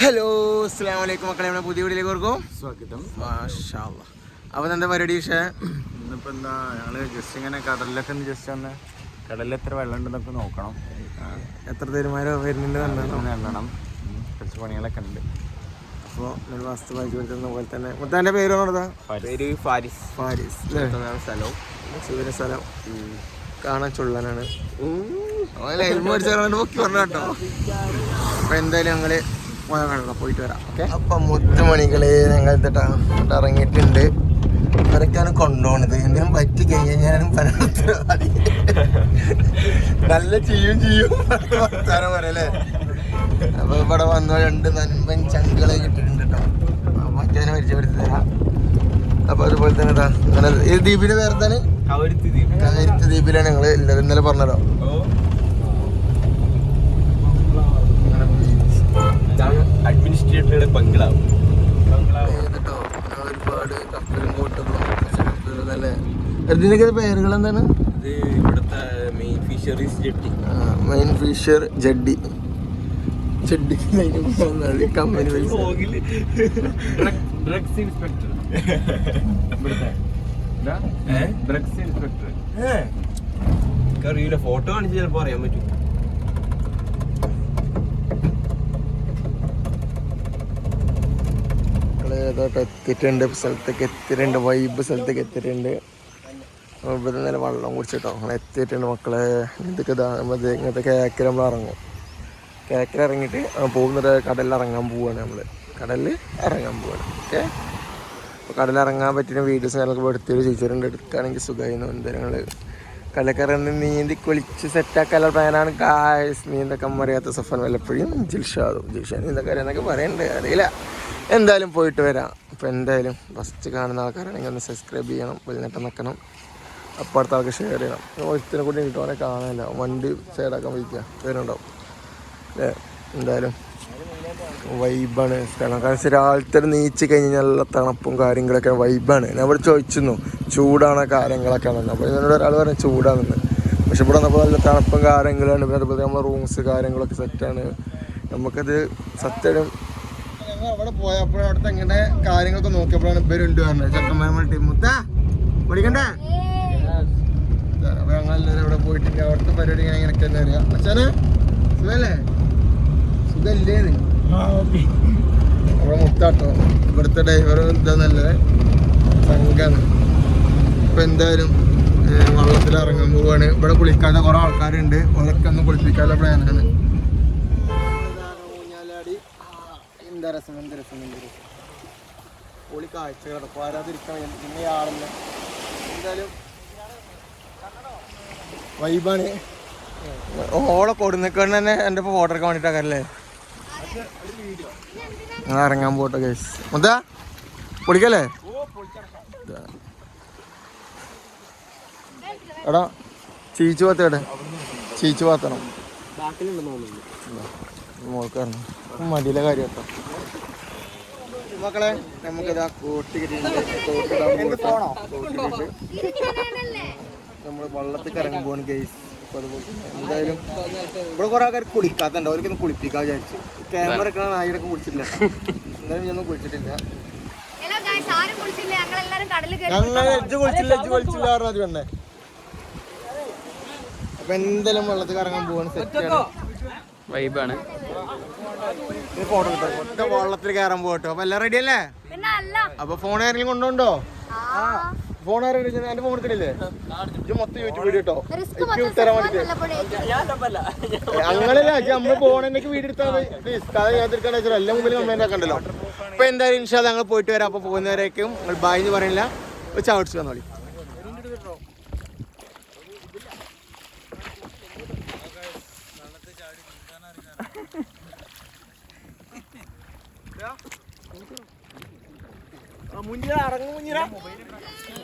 Hello അസ്സാം വലൈക്കും മക്കളെ. നമ്മുടെ പുതിയ വീട്ടിലേക്ക് ഓർക്കും. സ്വാഗതം. അപ്പോൾ എന്താ പരിപാടി പക്ഷേ ഇന്നിപ്പോ എന്താ ഞങ്ങൾ ജസ്റ്റ് ഇങ്ങനെ കടലിലൊക്കെ ഒന്ന് ജസ്റ്റ് ഒന്ന് കടലിൽ എത്ര വെള്ളം ഉണ്ടെന്നൊക്കെ നോക്കണം. എത്ര തീരുമാനം വരുന്നുണ്ട് എണ്ണണം കുറച്ച് പണികളൊക്കെ ഉണ്ട്. അപ്പോൾ ഒരു മാസത്തെ കൊടുക്കുന്ന പോലെ തന്നെ. മുത്താന്റെ പേര് പറഞ്ഞതാ പേര് ഫാരിസ്. ഫാരിസ് സ്ഥലവും. സൂര്യ സ്ഥലം. കാണാൻ ചുള്ളനാണ്. നോക്കി പറഞ്ഞു കേട്ടോ അപ്പൊ എന്തായാലും ഞങ്ങൾ പോയാ പോയിട്ട് വരാം ഓക്കെ? അപ്പൊ മുത്തുമണികളെ ഞങ്ങൾ ഇറങ്ങിയിട്ടുണ്ട്. ഇവരൊക്കെയാണ് കൊണ്ടുപോണത്. എന്തിനും പറ്റി കഴിഞ്ഞാൽ ഞാനും പരമാവധി നല്ല ചെയ്യും ചെയ്യും. വർത്താനം പറയല്ലേ അപ്പൊ ഇവിടെ വന്ന രണ്ട് നൻപൻ ചങ്കളെ കിട്ടിയിട്ടുണ്ട് കേട്ടോ. മറ്റവനെ പരിചയപ്പെടുത്തി തരാം. അപ്പൊ അതുപോലെ തന്നെ ഇതാ അങ്ങനെ ഈ ദ്വീപിന്റെ പേര് എന്താണ് കാരിത്ത് ദ്വീപിലാണ് ഞങ്ങൾ എല്ലാവരും ഇന്നലെ പറഞ്ഞല്ലോ അഡ്മിനിസ്ട്രേറ്ററുടെ ബംഗ്ലാവ്. കേട്ടോ ഒരുപാട് കപ്പലും ബോട്ടുകളും അല്ലേ ഇതിനൊക്കെ പേരുകൾ എന്താണ്? ഇത് ഇവിടുത്തെ main fisheries jetty main fisher jetty jetty company drugs inspector ഇവിടുത്തെ. ഡ്രഗ്സ് ഇൻസ്പെക്ടർ അറിയില്ല ഫോട്ടോ കാണിച്ച് ചിലപ്പോ അറിയാൻ പറ്റും. ഏതോട്ട് എത്തിയിട്ടുണ്ട്. സ്ഥലത്തേക്ക് എത്തിയിട്ടുണ്ട്. വൈബ് സ്ഥലത്തേക്ക് എത്തിയിട്ടുണ്ട്. ഇവിടെ നല്ല വെള്ളം കുടിച്ചിട്ടോ. അങ്ങനെ എത്തിയിട്ടുണ്ട് മക്കളെ. ഇതൊക്കെ ഇങ്ങനത്തെ കേക്കിൽ നമ്മൾ ഇറങ്ങും. കേക്കിൽ ഇറങ്ങിയിട്ട് പോകുന്നത് കടലിൽ ഇറങ്ങാൻ പോവാണ് നമ്മൾ കടലിൽ ഇറങ്ങാൻ പോവാണ്. ഓക്കെ? അപ്പോൾ കടലിൽ ഇറങ്ങാൻ പറ്റുന്ന വീഡിയോസ് ഞങ്ങൾക്ക് എടുത്തൊരു ടീച്ചറുണ്ട് എടുക്കുകയാണെങ്കിൽ സുഖമായിരുന്നു എന്താ ഞങ്ങൾ കടലക്കറന്ന് നീന്തി കുളിച്ച് സെറ്റാക്കാനുള്ള പ്ലാനാണ് ഗായ്സ് നീന്തക്കം അറിയാത്ത സഫൻ വല്ലപ്പോഴും ജിൽഷാദും. ജിൽഷാ നീന്തക്കാരെന്നൊക്കെ പറയണ്ട്. അറിയില്ല. എന്തായാലും പോയിട്ട് വരാം. അപ്പോൾ എന്തായാലും ഫസ്റ്റ് കാണുന്ന ആൾക്കാരാണെങ്കിൽ ഒന്ന് സബ്സ്ക്രൈബ് ചെയ്യണം വലിഞ്ഞിട്ട് നിൽക്കണം അപ്പോൾ അടുത്ത ആൾക്ക് ഷെയർ ചെയ്യണം. ഒരുത്തിനെ കൂടി കിട്ടുവാനെ കാണാനില്ല. വണ്ടി സൈഡാക്കാൻ വയ്ക്കുക വരുന്നുണ്ടാവും അല്ലേ എന്തായാലും വൈബാണ് സ്ഥലം കാരണം രാവിലത്തെ നീച്ച് കഴിഞ്ഞ് നല്ല തണുപ്പും കാര്യങ്ങളൊക്കെ വൈബാണ് ഞാൻ ഇവിടെ ചോദിച്ചിരുന്നു ചൂടാണ് കാര്യങ്ങളൊക്കെ ആണെന്ന്. അപ്പോൾ എന്നോട് ഒരാൾ പറഞ്ഞു ചൂടാണെന്ന്. പക്ഷെ ഇവിടെ വന്നപ്പോൾ നല്ല തണുപ്പും കാര്യങ്ങളാണ് പിന്നെ അതുപോലെ നമ്മളെ റൂംസ് കാര്യങ്ങളൊക്കെ സെറ്റാണ് നമുക്കത് സത്യം ഞങ്ങൾ അവിടെ പോയപ്പോഴും അവിടുത്തെ എങ്ങനെ കാര്യങ്ങളൊക്കെ നോക്കിയപ്പോഴാണ് ഇവരുണ്ട് പറഞ്ഞത്. ചെക്കന്മാരുടെ ടീം മുത്ത പഠിക്കണ്ടേ അപ്പൊ ഞങ്ങൾ എല്ലാവരും ഇവിടെ പോയിട്ടില്ല അവിടുത്തെ പരിപാടി ഇങ്ങനെ ഇങ്ങനെ തന്നെ അറിയാം അച്ഛന് സുഖല്ലേ? സുഖല്ലേന്ന് അവിടെ മുത്താട്ടോ ഇവിടുത്തെ ഡ്രൈവർ എന്താ നല്ലത് സംഘാണ്. ഇപ്പൊ എന്തായാലും വള്ളത്തിൽ ഇറങ്ങാൻ പോവാണ്. ഇവിടെ കുളിക്കാത്ത കുറെ ആൾക്കാരുണ്ട്. ഓരൊക്കെ ഒന്ന് കുളിപ്പിക്കാനുള്ള പ്ലാനാണ് ഊഞ്ഞാലാടി എന്താ രസം എന്ത് രസം എന്ത് രസം പൊളി കാഴ്ചകൾ പോരാതിരിക്കണം പിന്നെ ആളല്ല എന്തായാലും വൈബാണ്. ഓളെ കൊടുന്നേക്കൊണ്ട് തന്നെ എന്റെ ഇപ്പോൾ ഫോട്ടോ എടുക്കാൻ വേണ്ടിയിട്ടാക്കല്ലേ ഞാൻ ഇറങ്ങാൻ പോട്ടെ കേസ് എന്താ? പൊളിക്കല്ലേ. എടാ ചീച്ചു പാത്തേടെ ചീച്ചു പാത്തണം. മോൾക്കാരണം മടിയിലെ കാര്യം മക്കളെ നമുക്കിതാ കോട്ട് കിട്ടിയിട്ടുണ്ട്. നമ്മൾ വള്ളത്തിൽ ഇറങ്ങാൻ പോവാണ് ഗൈസ് എന്തായാലും ഇവിടെ കുറെ ആൾക്കാർ കുളിക്കാത്തുണ്ട്. അവർക്കൊന്ന് കുളിപ്പിക്കാൻ വിചാരിച്ചു. ക്യാമറ ഒക്കെ നായിടൊക്കെ കുളിച്ചിട്ടില്ല. എന്തായാലും ഞാനൊന്നും കുളിച്ചിട്ടില്ല. ഹലോ ഗായ്സ് ആരും കുളിച്ചില്ല. ഞങ്ങൾ എല്ലാരും കടലിൽ കയറി ഞങ്ങൾ എജ്ജ് കുളിച്ചില്ല എജ്ജ് കുളിച്ചില്ല പറഞ്ഞാൽ അത് വേണ്ടേ അപ്പൊ എന്തായാലും വെള്ളത്തിൽ ഇറങ്ങാൻ പോവാണ്. സെറ്റ് വൈബാണ് ഫോട്ടോ കിട്ടും വെള്ളത്തിൽ കയറാൻ പോകട്ടോ. അപ്പൊ എല്ലാം റെഡി അല്ലേ? അപ്പൊ ഫോൺ ആരെങ്കിലും കൊണ്ടുണ്ടോ ആ. ഫോൺ ആരെങ്കിലും എന്റെ ഫോൺ എടുക്കണില്ലേ ഇത് മൊത്തം യൂട്യൂബ് വീഡിയോ കേട്ടോ എനിക്ക് മൊത്തം തരാൻ വേണ്ടിട്ട് അങ്ങനല്ല നമ്മൾ ഫോണെന്നൊക്കെ വീഡിയോ എടുത്താൽ പ്ലീസ് കഥ വെച്ചാൽ എല്ലാം മുമ്പിൽ കമ്പൈന്റ് ആക്കണ്ടല്ലോ. അപ്പൊ എന്തായാലും ഇൻഷാ ഞങ്ങൾ പോയിട്ട് വരാം. അപ്പൊ പോകുന്നവരേക്കും നിങ്ങൾ ബായ് എന്ന് പറയില്ല ചവിടിച്ച് വന്നോളി.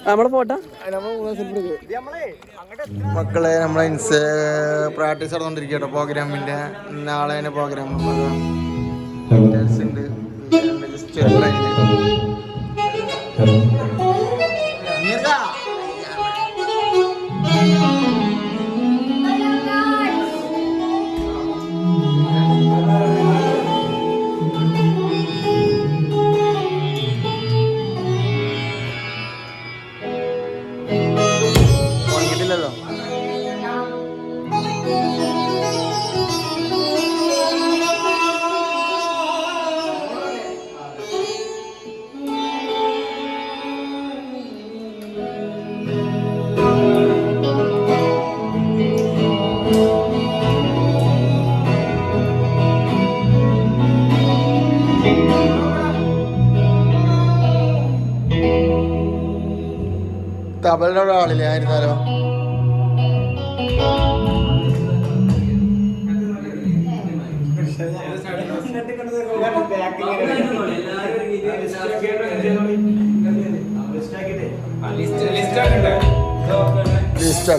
നമ്മളെ ഫോട്ടോ മക്കളെ നമ്മളെ ഇൻസ പ്രാക്ടീസ് നടന്നുകൊണ്ടിരിക്കട്ടോ പ്രോഗ്രാമിന്റെ. നാളെ തന്നെ പ്രോഗ്രാം. ഉണ്ട്. അവിടെ ആളില്ലേ ആയിരുന്നാലോ ലിസ്റ്റ്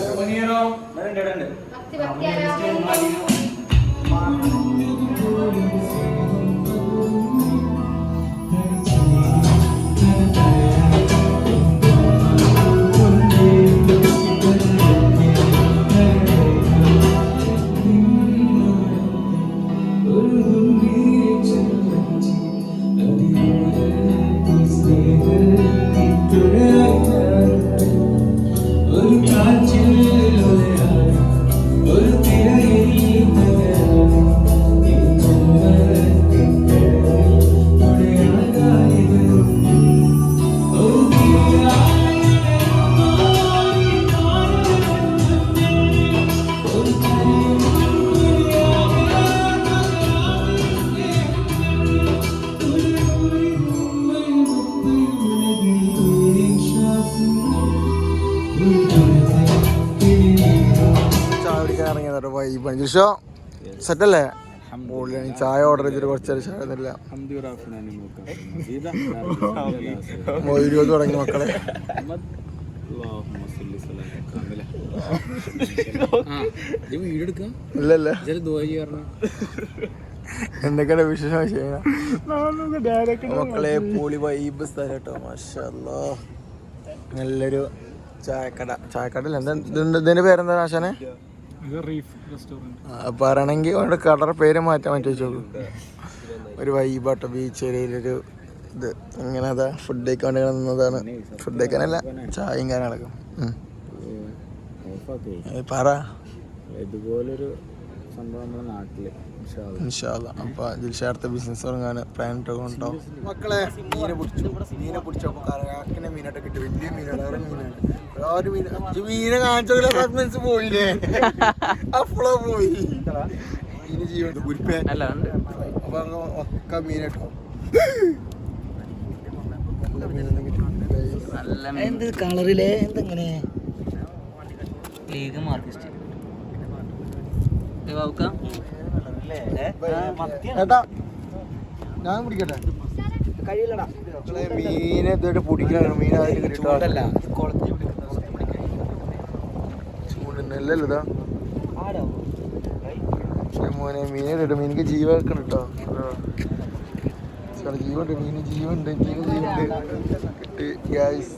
ജിഷോ സെറ്റല്ലേ. ഈ ചായ ഓർഡർ ചെയ്തിട്ട് കുറച്ചേരം ചായ തുടങ്ങി മക്കളെ. ഇല്ലല്ല എന്തൊക്കെയാണ് വിശേഷം ചെയ്യണ മക്കളെ പൂളി വൈബ് സ്ഥലം കേട്ടോ മാഷല്ലോ നല്ലൊരു ചായക്കട. ചായക്കട അല്ല എന്താ ഇതിന്റെ പേരെന്താ ആശാനെ? പറയണമെങ്കിൽ അവരുടെ കടയുടെ പേര് മാറ്റാൻ പറ്റുമോ ചോദിച്ചു ഒരു വൈബാട്ടോ ബീച്ച് ഏരിയയിലൊരു ഇത്. ഇങ്ങനെ അതാ ഫുഡ് കഴിക്കാൻ വേണ്ടി നിന്നതാണ്. ഫുഡ് കഴിക്കാനല്ല ചായയും കാര്യങ്ങളൊക്കെ. പറ. ഇതുപോലൊരു സംഭവം നമ്മുടെ നാട്ടിൽ ഇൻഷാല്ല അപ്പൊ ജിൽഷാർത്തെ ബിസിനസ് തുടങ്ങാൻ പ്ലാൻ ഇട്ടുകൊണ്ടോ മക്കളെ മീനെ പിടിച്ചു? മീനെ പിടിച്ചപ്പോ കറയാക്കിനെ മീനായിട്ട് കിട്ടി. വലിയ മീനാണ്. വേറെ മീനാണ്. മീനെ പോയില്ലേ? അപ്പോളാ പോയി. മീന് ജീവൻ കുരിപ്പേ അല്ല ഉണ്ട്. അപ്പൊ അങ്ങ് ഒക്കെ മീനിട്ടോ. എന്ത് കളറിലെ? എന്തെങ്ങനെ? ലീഗ് മാർക്കിസ്റ്റ് ഞാൻ പിടിക്കട്ടെ? മീനെ ഇതായിട്ട് പിടിക്കണം മീൻ അതിൽ കിട്ടില്ല ഇതാ മോനെ മീനെ ഇട്ടിട്ട് മീനിക്ക് ജീവൻ വെക്കണം കേട്ടോ സാറേ ജീവണ്ട് മീന് ജീവുണ്ട് മീന് ജീവുണ്ട് കിട്ടി ഗ്യാസ്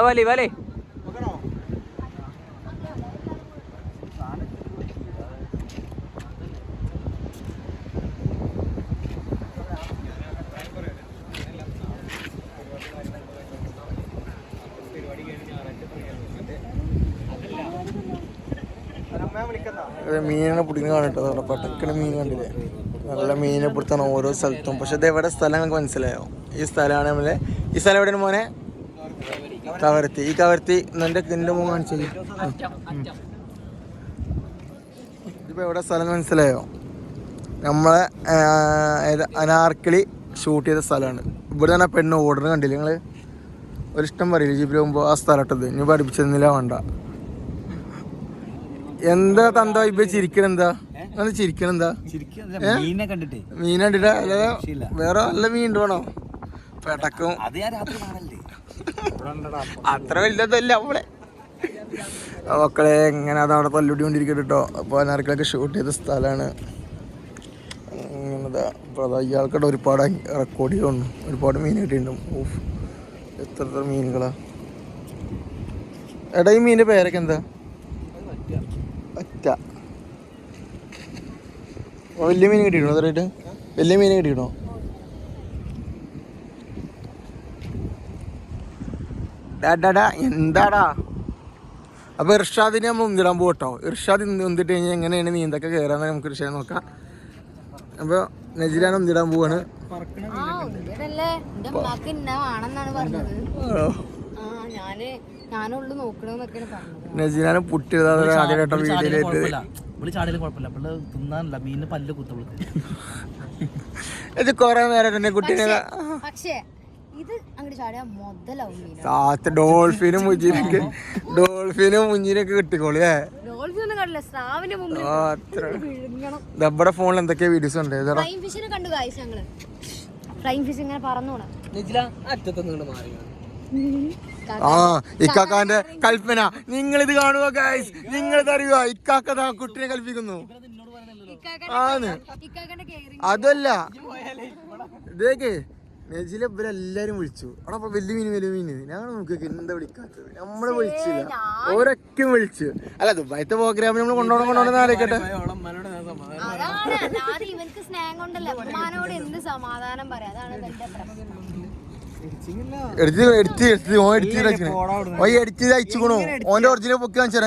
വാലി വാലി ഇത് മീനിനെ പിടിക്കുന്ന കാണട്ടോ അവിടെ. പട്ടക്കണ മീൻ കണ്ടില്ലേ? നല്ല മീനെ പിടുത്താണ് ഓരോ സ്ഥലത്തും. പക്ഷെ ഇത് എവിടെ സ്ഥലം മനസ്സിലായോ? ഈ സ്ഥലമാണ് നമ്മളെ ഈ സ്ഥലം എവിടെയാണ് മോനെ? കവർത്തി ഈ കവർത്തി നിന്റെ നിന്റെ മുഖം കാണിച്ചു. ഇതിപ്പോ എവിടെ സ്ഥലം മനസ്സിലായോ? നമ്മളെ അനാർക്കിളി ഷൂട്ട് ചെയ്ത സ്ഥലമാണ്. ഇവിടെ തന്നെ പെണ്ണ് ഓടുന്നത് കണ്ടില്ലേ നിങ്ങൾ? ഒരിഷ്ടം പറയില്ല ജീപ്പിൽ പോകുമ്പോൾ ആ സ്ഥലം ഇട്ടത്. ഇനി പഠിപ്പിച്ചെന്നില്ല വേണ്ട. എന്താ തന്ത ഇപ്പൊ ചിരിക്കണെന്താ എന്താ? ചിരിക്കണെന്താ? മീനെ കണ്ടിട്ട്. മീൻ കണ്ടിട്ട്? അല്ലാതെ വേറെ നല്ല മീൻ ഉണ്ടോണോ പെടക്കും. അത്ര വലുതല്ല അവളെ. മക്കളെ എങ്ങനെ അത് അവിടെ തല്ലുടിക്കൊണ്ടിരിക്കട്ടെ കേട്ടോ അപ്പോൾ അനാർക്കിളൊക്കെ ഷൂട്ട് ചെയ്ത സ്ഥലമാണ് ഇങ്ങനതാ. അപ്പോൾ അതാ ഇയാൾക്കടെ ഒരുപാട് റെക്കോർഡ് ചെയ്യണം ഒരുപാട് മീൻ കിട്ടിയിട്ടുണ്ട്. ഓഫ് എത്ര എത്ര മീനുകളാ. എടാ ഈ മീനിന്റെ പേരൊക്കെ എന്താ ഒറ്റ ഓ, വലിയ മീൻ കിട്ടിയിട്ടോ അതായിട്ട് വലിയ മീൻ കിട്ടിയിട്ടോ ഡാ, ഡാ, ഡാ, എന്താടാ? അപ്പൊ ഇർഷാദിനെ നമ്മൾ ഉന്തിടാൻ പോട്ടോ ഇർഷാദ് ഉന്തിട്ട് കഴിഞ്ഞാൽ എങ്ങനെയാണ് നീന്തൊക്കെ കയറാന്ന് നമുക്ക് ഇർഷാദ് നോക്കാം. അപ്പൊ നജിലാൻ ഉന്തിടാൻ പോവാണ്. നജിലാനെ പുട്ടിയതാണ് ആദ്യമായിട്ടോ വീഡിയോയിലേക്ക് ഇവൾ ചാടിയാലും കുഴപ്പമില്ല. പുള്ളി തിന്നാനല്ല മീനിന് പല്ല് കുത്തു ഇത് കൊറേ നേരം തന്നെ കുട്ടീനെ പക്ഷേ- ഇത് അങ്ങോട്ട് ചാടിയാ മുതലാവും ഡോൾഫിനും മുഞ്ചിനൊക്കെ ഡോൾഫിനും മുഞ്ചിനൊക്കെ നമ്മുടെ ഫോണിൽ എന്തൊക്കെ വീഡിയോസ് ഉണ്ട്. ഫിഷിനെ കണ്ടു കാഴ്ച ഞങ്ങൾ. ഫ്ലൈങ് ഫിഷ് ഇങ്ങനെ പറന്നോണം അറ്റത്തൊന്നും മാറി ആ ഇക്കാക്കാന്റെ കൽപ്പന. നിങ്ങൾ ഇത് കാണുക ഗൈസ് നിങ്ങൾ ഇത് അറിയുക ഇക്കാക്ക കുട്ടിനെ കൽപ്പിക്കുന്നു ആന്ന് അതല്ല. ഇതേക്ക് നെജിലെ ഇവരെല്ലാരും വിളിച്ചു. അവിടെ അപ്പൊ വലിയ മീന് വലിയ മീന് ഞങ്ങൾ നമുക്ക് എന്താ വിളിക്കാത്തത്? നമ്മളെ വിളിച്ചില്ല. ഓരൊക്കെ വിളിച്ചു. അല്ല ദുബായത്തെ പ്രോഗ്രാമിന് നമ്മൾ കൊണ്ടോണം കൊണ്ടോണം ആലോചിക്കട്ടെ. ഇവർക്ക് സ്നേഹം കൊണ്ടല്ല. ഉമ്മാനോട് എന്ത് സമാധാനം പറയാം? അതാണ് അയച്ചുക്കണു ഓന്റെ ഒറിജിനൽ പൊക്കി കാണിച്ചു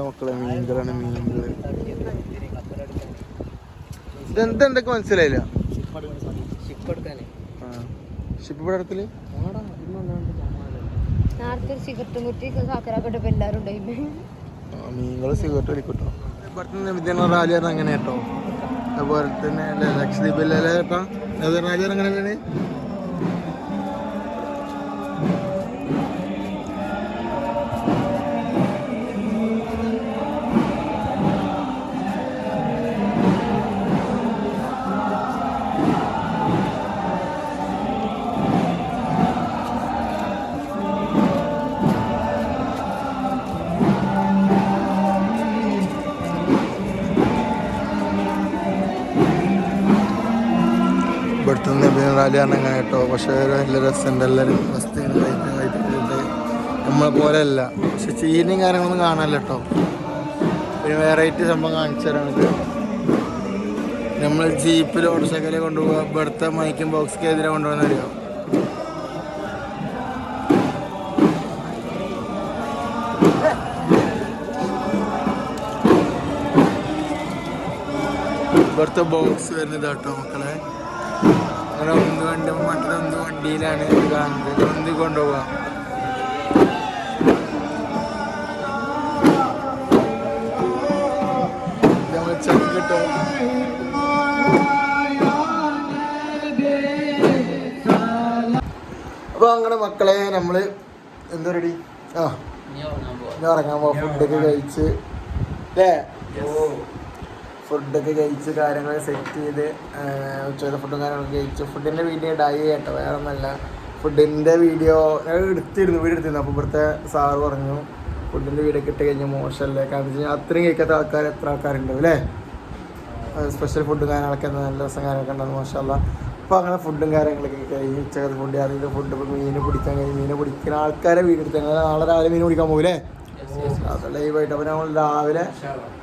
മക്കളെ മീനുകളാണ് മീനുകൾ ഇതെന്താ എന്തൊക്കെ മനസ്സിലായില്ല? ഷിപ്പ് ഇവിടെ അടുത്തിൽ? നേരത്തെ ഒരു സിഗരറ്റും കുറ്റി കാക്കരാക്കട്ടപ്പോ എല്ലാരും ഉണ്ടായില്ലേ മീനുകൾ സിഗരറ്റ് വലിക്കട്ടോ. ഇവിടുത്തെ നബിദിന റാലി പറഞ്ഞാൽ അങ്ങനെ കേട്ടോ അതുപോലെ തന്നെ ലക്ഷദ്വീപിലെ കേട്ടോ റാലി അങ്ങനെ ഇവിടുത്തെ റാലി കാരണം അങ്ങനെ കേട്ടോ. പക്ഷേ നല്ല രസമുണ്ട്. എല്ലാവരും കഴിച്ചിട്ടുണ്ട് നമ്മളെ പോലെ അല്ല. പക്ഷെ ചീനിയും കാര്യങ്ങളൊന്നും കാണാനല്ല കേട്ടോ. പിന്നെ വെറൈറ്റി സംഭവം കാണിച്ചു തരാണിത് നമ്മൾ ജീപ്പിൽ ഓട്ടോസൈക്കിളിൽ കൊണ്ടുപോകുക ഇവിടുത്തെ മൈക്കും ബോക്സ് എതിരെ കൊണ്ടുപോകുന്ന അറിയാം? ഇവിടുത്തെ ബോക്സ് വരുന്നത് കേട്ടോ. മക്കളെ അങ്ങനെ ഒന്ന് വണ്ടി മറ്റൊന്ന് വണ്ടിയിലാണ് കാണുന്നത്? ഒന്ന് കൊണ്ടുപോവാ? അപ്പൊ അങ്ങനെ മക്കളെ നമ്മൾ എന്താ റെഡി ആ. ഇറങ്ങാൻ പോവാ. ഫുഡൊക്കെ കഴിച്ച്. അല്ലേ? ഫുഡൊക്കെ കഴിച്ച് കാര്യങ്ങൾ സെറ്റ് ചെയ്ത് ഉച്ചയുടെ ഫുഡും കാര്യങ്ങളൊക്കെ കഴിച്ചു. ഫുഡിന്റെ വീഡിയോ ഡൈ കേട്ടോ വേറെ ഒന്നല്ല ഫുഡിന്റെ വീഡിയോ എടുത്തിരുന്നു വീഡിയോ എടുത്തിരുന്നു. അപ്പോൾ ഇവിടുത്തെ സാറ് പറഞ്ഞു ഫുഡിന്റെ വീഡിയോ ഒക്കെ ഇട്ട് കഴിഞ്ഞാൽ മോശമല്ലേ? കാരണം വെച്ച് കഴിഞ്ഞാൽ അത്രയും കഴിക്കാത്ത ആൾക്കാർ എത്ര ആൾക്കാരുണ്ടാവും അല്ലേ? സ്പെഷ്യൽ ഫുഡും കാര്യങ്ങളൊക്കെ നല്ല രസം കാര്യങ്ങളൊക്കെ ഉണ്ടാകും മോശമല്ല അപ്പോൾ അങ്ങനെ ഫുഡും കാര്യങ്ങളൊക്കെ കഴിഞ്ഞ് ഉച്ചക്കത്തെ ഫുഡ് അതിന്റെ ഫുഡ് മീൻ പിടിക്കാൻ കഴിഞ്ഞ് മീൻ പിടിക്കുന്ന ആൾക്കാരെ വീട് എടുത്ത് നാളെ രാവിലെ മീൻ പിടിക്കാൻ പോകില്ലേ ലൈവായിട്ട് അപ്പോൾ നമ്മൾ രാവിലെ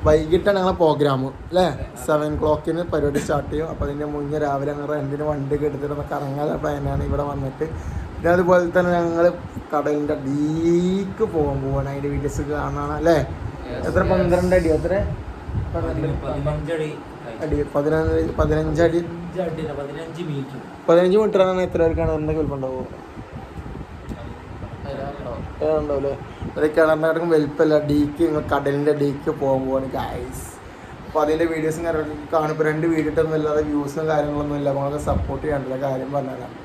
വൈകിട്ടാണ് ഞങ്ങളെ പ്രോഗ്രാം അല്ലേ സെവൻ ക്ലോക്കിന് പരിപാടി സ്റ്റാർട്ട് ചെയ്യും. അപ്പോൾ അതിന്റെ മുന്നേ രാവിലെ ഞങ്ങൾ റെന്റിന് വണ്ടി എടുത്തിട്ട് കറങ്ങാതെ പ്ലാനാണ് ഇവിടെ വന്നിട്ട്. പിന്നെ അതുപോലെ തന്നെ ഞങ്ങൾ കടലിന്റെ അടിക്ക് പോകാൻ പോവാണ്. അതിന്റെ വീഡിയോസ് കാണാൻ അല്ലേ എത്ര? പന്ത്രണ്ട് അടി എത്ര? അടി പതിനഞ്ച് പതിനഞ്ച് അടി പതിനഞ്ച് മീറ്റർ പതിനഞ്ച് മീറ്റർ ആണ് എത്ര പേർക്കാണ്? എന്തൊക്കെ വലുപ്പുണ്ടാവും ഉണ്ടാവില്ലേ ഒരു കിണറിന്റെ കിടക്കും വലുപ്പമല്ല ഡീക്ക് കടലിന്റെ ഡീക്ക് പോകാൻ പോവാണ് ഗൈസ് അപ്പോൾ അതിന്റെ വീഡിയോസും കാര്യങ്ങളൊക്കെ കാണുമ്പോൾ രണ്ട് വീഡിയോ ഇട്ടൊന്നും ഇല്ലാതെ വ്യൂസും കാര്യങ്ങളൊന്നും ഇല്ല. നമ്മളൊക്കെ സപ്പോർട്ട് ചെയ്യാണ്ടില്ല കാര്യം പറഞ്ഞതാണ്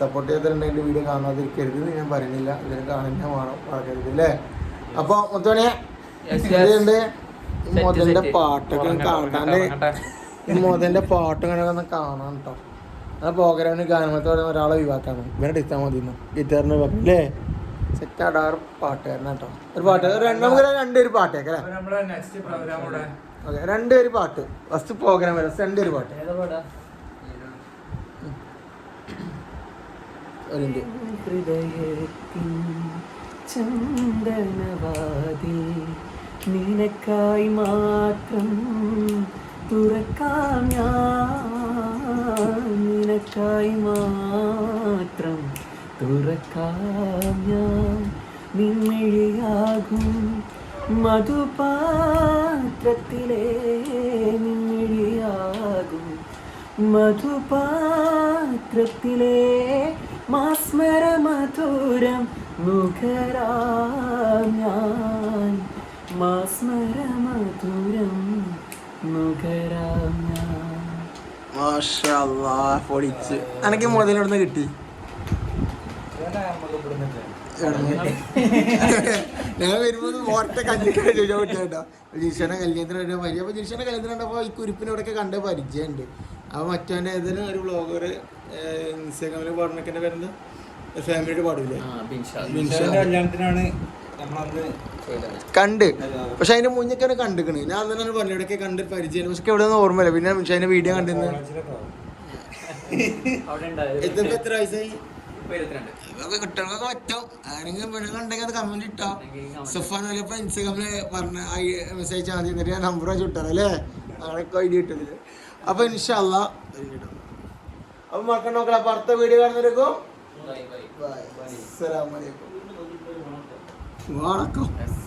സപ്പോർട്ട് ചെയ്തിട്ടുണ്ടെങ്കിൽ വീഡിയോ കാണാതിരിക്കരുത് എന്ന് ഞാൻ പറയുന്നില്ല. ഇതിനെ കാണുന്ന വേണം. പറയരുത് അല്ലേ? അപ്പോൾ മുത്തോണിയെ മുതലിന്റെ പാട്ടൊക്കെ കാണാണ്ട് ഈ മുതലിന്റെ പാട്ടും ഇങ്ങനെ ഒന്ന് കാണാൻ കേട്ടോ ആ പ്രോഗ്രാമിന് ഗാനമത്തോടെ ഒരാളെ ഒഴിവാക്കാണ് ഇവനെ എടുത്താൽ മതി ഗിറ്റാറിന് ഒഴിവാക്കും അല്ലേ സെറ്റ് ആടാറ് പാട്ടുകാരൻ കേട്ടോ. ഒരു പാട്ട്. നമുക്ക് രണ്ടുപേര് പാട്ട് ഓക്കെ രണ്ടുപേര് പാട്ട്. ഫസ്റ്റ് പ്രോഗ്രാം വരാം രണ്ടുപേര് പാട്ട്. ചന്ദനവാതി നിനക്കായി മാത്രം തുറക്കാം ഞാൻ. നിനക്കായി മാത്രം തുറക്കാം ഞാൻ മധുപാത്രത്തിലെ നിന്നിഴിയാകും മധുപാത്രത്തിലെ മാസ്മര മധുരം മുഖരാം ഞാൻ മാസ്മരമധുരം നുകരാം ഞാൻ മാഷാ പൊളിച്ച്. എനിക്ക് മുതലെവിടുന്ന് കിട്ടി. ഞാൻ വരുമ്പോ ഓർത്ത കല്ലിക്കാൻ ചോദിച്ചാൽ ജിഷനെ കല്യാണത്തിന് പരിചയം അപ്പൊ ജിഷനെ കല്യാണത്തിന് കണ്ടപ്പോ ഈ കുരിപ്പിനോടൊക്കെ കണ്ട പരിചയമുണ്ട്. അപ്പൊ മറ്റവന്റെ ഏതെങ്കിലും ഒരു ബ്ലോഗർ ഇൻസ്റ്റാഗ്രാമിൽ പാടുന്നൊക്കെ പേരെന്താ? ഫാമിലിയുടെ പാടില്ലേ കല്യാണത്തിനാണ് നമ്മളന്ന് കണ്ട്. പക്ഷെ അതിന്റെ മുന്നൊക്കെ കണ്ടിക്കണ്. ഞാൻ തന്നെ പറഞ്ഞു കണ്ട് പരിചയം പക്ഷെ എവിടെ നിന്ന് ഓർമ്മയില്ല. പിന്നെ പക്ഷെ അതിന്റെ വീഡിയോ കണ്ടിരുന്നു എത്ര വയസ്സായി? ഇതൊക്കെ കുട്ടികൾക്കൊക്കെ പറ്റും. ആരെങ്കിലും പെണ്ണുങ്ങളുണ്ടെങ്കിൽ അത് കമന്റ് ഇട്ടോ. സുഫാൻ വലിയപ്പോ ഇൻസ്റ്റാഗ്രാമിൽ പറഞ്ഞ മെസ്സേജ് അയച്ചാൽ മതി എന്നിട്ട് ഞാൻ നമ്പർ വെച്ച് വിട്ടാൽ അല്ലേ? അങ്ങനെയൊക്കെ ഐഡിയ കിട്ടുന്നില്ല അപ്പൊ ഇൻഷല്ല അപ്പൊ മക്കൾ നോക്കാം അപ്പൊ അടുത്ത വീഡിയോ കാണുന്നവരേക്കും അസ്സലാമലൈക്കും വണക്കം.